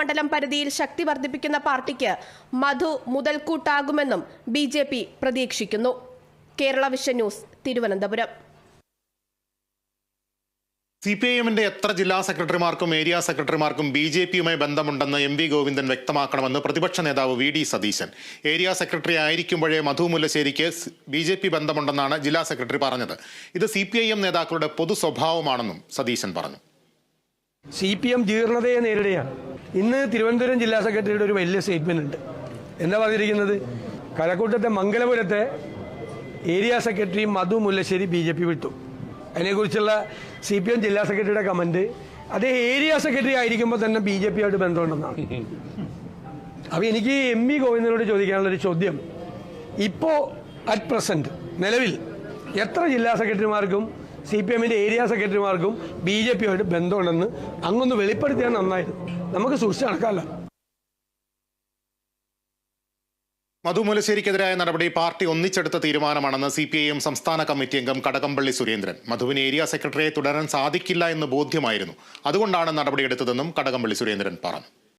മണ്ഡലം പരിധിയിൽ ശക്തി വർദ്ധിപ്പിക്കുന്ന പാർട്ടിക്ക് മധു മുതൽക്കൂട്ടാകുമെന്നും ബി ജെ പി പ്രതീക്ഷിക്കുന്നു. Kerala vision news Thiruvananthapuram. C P I എമ്മിന്റെ എത്ര ജില്ലാ സെക്രട്ടറിമാർക്കും ഏരിയ സെക്രട്ടറിമാർക്കും ബി ജെ പിയുമായി ബന്ധമുണ്ടെന്ന് എം വി ഗോവിന്ദൻ വ്യക്തമാക്കണമെന്ന് പ്രതിപക്ഷ നേതാവ് V D Satheesan. Area secretary ആയിരിക്കുമ്പോഴേ Madhu മുല്ലശ്ശേരിക്ക് ബി ജെ പി ബന്ധമുണ്ടെന്നാണ് ജില്ലാ സെക്രട്ടറി പറഞ്ഞത്. ഇത് സി പി ഐ എം നേതാക്കളുടെ പൊതു സ്വഭാവമാണെന്നും സതീശൻ പറഞ്ഞു. സി പി എം ജീർണതയെ നേരിടുകയാണ്. ഇന്ന് തിരുവനന്തപുരം ജില്ലാ സെക്രട്ടറിയുടെ ഒരു വലിയ സ്റ്റേറ്റ്മെന്റ് ഉണ്ട്. എന്താ പറഞ്ഞിരിക്കുന്നത്? കഴക്കൂട്ടത്തെ മംഗലപുരത്തെ area secretary Madhu Mullassery B J P വിട്ടു. അതിനെക്കുറിച്ചുള്ള സി പി എം ജില്ലാ സെക്രട്ടറിയുടെ കമന്റ് അതേ ഏരിയ സെക്രട്ടറി ആയിരിക്കുമ്പോൾ തന്നെ ബി ജെ പിയായിട്ട് ബന്ധമുണ്ടെന്നാണ്. അപ്പോൾ എനിക്ക് എം വി ഗോവിന്ദനോട് ചോദിക്കാനുള്ളൊരു ചോദ്യം. ഇപ്പോൾ അറ്റ് പ്രസന്റ് നിലവിൽ എത്ര ജില്ലാ സെക്രട്ടറിമാർക്കും സി പി എമ്മിന്റെ ഏരിയ സെക്രട്ടറിമാർക്കും ബി ജെ പിയുമായിട്ട് ബന്ധമുണ്ടെന്ന് അങ്ങൊന്ന് വെളിപ്പെടുത്തിയാൽ നന്നായിരുന്നു. നമുക്ക് സൂക്ഷിച്ച് നടക്കാമല്ലോ. മധു മുല്ലശ്ശേരിക്കെതിരായ നടപടി പാർട്ടി ഒന്നിച്ചെടുത്ത തീരുമാനമാണെന്ന് സി പി ഐ എം സംസ്ഥാന കമ്മിറ്റി അംഗം കടകംപള്ളി സുരേന്ദ്രൻ. മധുവിന് ഏരിയ സെക്രട്ടറിയെ തുടരാൻ സാധിക്കില്ല എന്ന് ബോധ്യമായിരുന്നു. അതുകൊണ്ടാണ് നടപടിയെടുത്തതെന്നും കടകംപള്ളി സുരേന്ദ്രൻ പറഞ്ഞു.